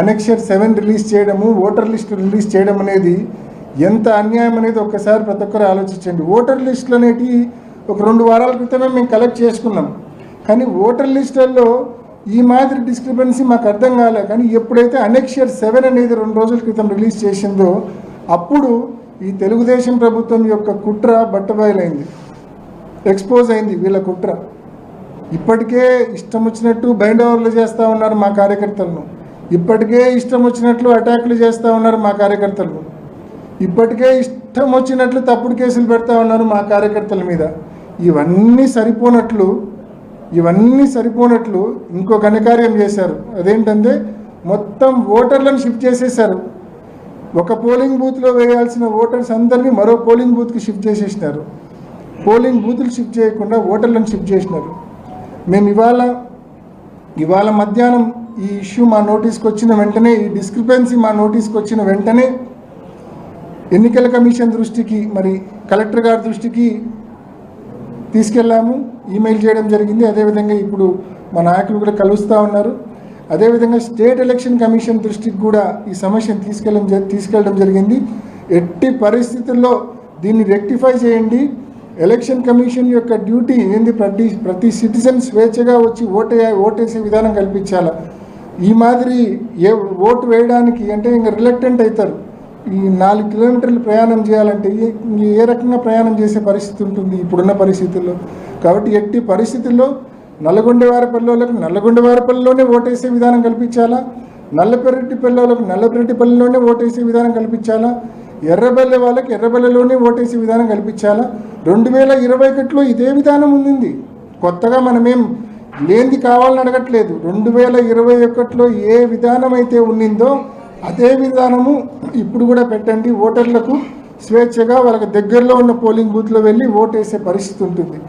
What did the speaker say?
Annexure seven release చేయడము voter list release చేయడం అనేది ఎంత అన్యాయం అనేది ఒక్కసారి ప్రతి ఒక్కరు ఆలోచించండి. ఓటర్ లిస్టులు అనేటివి ఒక రెండు వారాల క్రితమే మేము కలెక్ట్ చేసుకున్నాం. కానీ ఓటర్ లిస్టులలో ఈ మాదిరి డిస్క్రిపెన్సీ మాకు అర్థం కాలే. కానీ ఎప్పుడైతే అనెక్షర్ సెవెన్ అనేది రెండు రోజుల క్రితం రిలీజ్ చేసిందో అప్పుడు ఈ తెలుగుదేశం ప్రభుత్వం యొక్క కుట్ర బట్టబయలైంది. ఎక్స్పోజ్ అయింది వీళ్ళ కుట్ర. ఇప్పటికే ఇష్టం వచ్చినట్టు బైండ్ ఓవర్లు చేస్తూ ఉన్నారు మా కార్యకర్తలను. ఇప్పటికే ఇష్టం వచ్చినట్లు అటాక్లు చేస్తూ ఉన్నారు మా కార్యకర్తలు. ఇప్పటికే ఇష్టం వచ్చినట్లు తప్పుడు కేసులు పెడతా ఉన్నారు మా కార్యకర్తల మీద. ఇవన్నీ సరిపోనట్లు ఇవన్నీ సరిపోనట్లు ఇంకో ఘనకార్యం చేశారు. అదేంటంటే మొత్తం ఓటర్లను షిఫ్ట్ చేసేసారు ఒక పోలింగ్ బూత్లో వేయాల్సిన ఓటర్స్ అందరినీ మరో పోలింగ్ బూత్కి షిఫ్ట్ చేసేసినారు. పోలింగ్ బూతులు షిఫ్ట్ చేయకుండా ఓటర్లను షిఫ్ట్ చేసినారు. మేము ఇవాళ ఇవాళ మధ్యాహ్నం ఈ ఇష్యూ మా నోటీస్కి వచ్చిన వెంటనే ఈ డిస్క్రిపెన్సీ మా నోటీస్కి వచ్చిన వెంటనే ఎన్నికల కమిషన్ దృష్టికి మరి కలెక్టర్ గారి దృష్టికి తీసుకెళ్ళాము. ఈమెయిల్ చేయడం జరిగింది. అదేవిధంగా ఇప్పుడు మా నాయకులు కూడా కలుస్తూ ఉన్నారు. అదేవిధంగా స్టేట్ ఎలక్షన్ కమిషన్ దృష్టికి కూడా ఈ సమస్యను తీసుకెళ్ళడం తీసుకెళ్ళడం జరిగింది. ఎట్టి పరిస్థితుల్లో దీన్ని రెక్టిఫై చేయండి. ఎలక్షన్ కమిషన్ యొక్క డ్యూటీ ఏంది? ప్రతి ప్రతి సిటిజన్ స్వేచ్ఛగా వచ్చి ఓటే ఓటేసే విధానం కల్పించాలా? ఈ మాదిరి ఏ ఓటు వేయడానికి అంటే ఇంకా రిలక్టెంట్ అవుతారు. ఈ నాలుగు కిలోమీటర్లు ప్రయాణం చేయాలంటే ఏ ఏ రకంగా ప్రయాణం చేసే పరిస్థితి ఉంటుంది ఇప్పుడున్న పరిస్థితుల్లో? కాబట్టి ఎట్టి పరిస్థితుల్లో నల్లగొండ వారిపల్లెలకు నల్లగొండ వారిపల్లిలోనే ఓటేసే విధానం కల్పించాలా? నల్లపెరటి పల్లెలకు నల్లపెరటి పల్లెలోనే ఓటేసే విధానం కల్పించాలా? ఎర్రబెల్లె వాళ్ళకి ఎర్రబెల్లెలోనే ఓటేసే విధానం కల్పించాలా? రెండు వేల ఇరవై ఒకటిలో ఇదే విధానం ఉంది కొత్తగా మనమేం లేనిది కావాలని అడగట్లేదు. రెండు వేల ఇరవై ఒకటిలో ఏ విధానం అయితే ఉన్నిందో అదే విధానము ఇప్పుడు కూడా పెట్టండి. ఓటర్లకు స్వేచ్ఛగా వాళ్ళకి దగ్గరలో ఉన్న పోలింగ్ బూత్లో వెళ్ళి ఓటేసే పరిస్థితి ఉంటుంది.